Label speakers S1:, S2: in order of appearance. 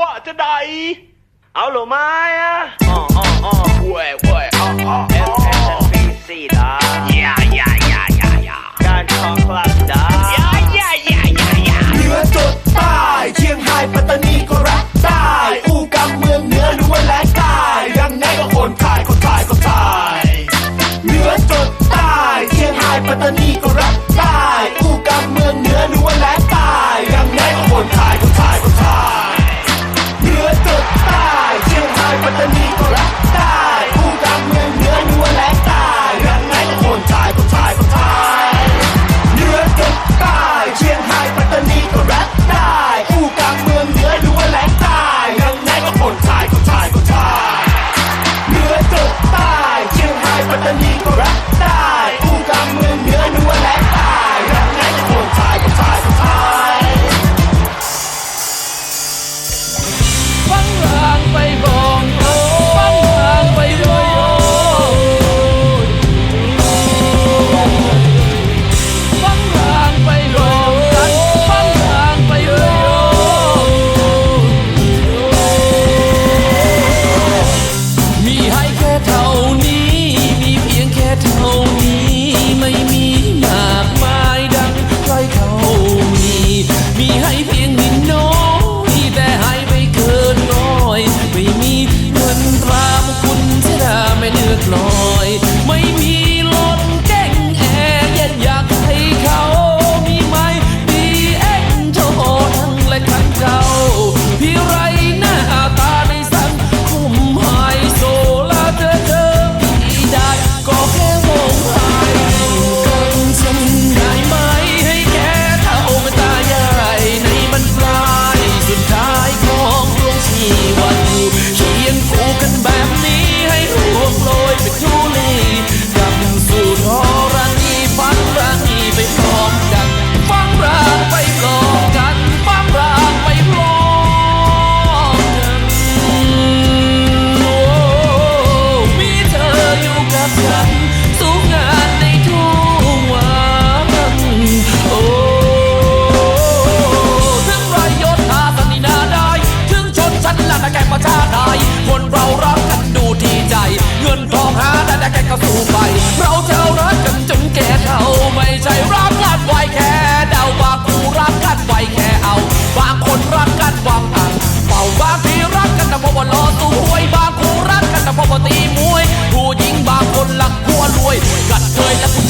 S1: ว่าจะได้
S2: เอาหรือไม่อะ
S1: อ๋ออ๋ออ๋อเว้ยเว้ยอ๋ออ๋อ
S2: เอ
S1: อ๋อ
S2: ฟเอสบีซีดา
S1: อย่าอย่าอย่าอย่าอย่า
S2: การคอคลัสดา
S1: อย่าอย่าอย่าอย่าอย่า
S3: เหนือจดใต้เชียงรายปัตตานีก็รักได้อู้กำเมืองเหนือล้วนและใต้ยังไงก็คนไทยคนไทยคนไทยเหนือจดใต้เชียงรายปัตตานีก็รักได้ rap. baila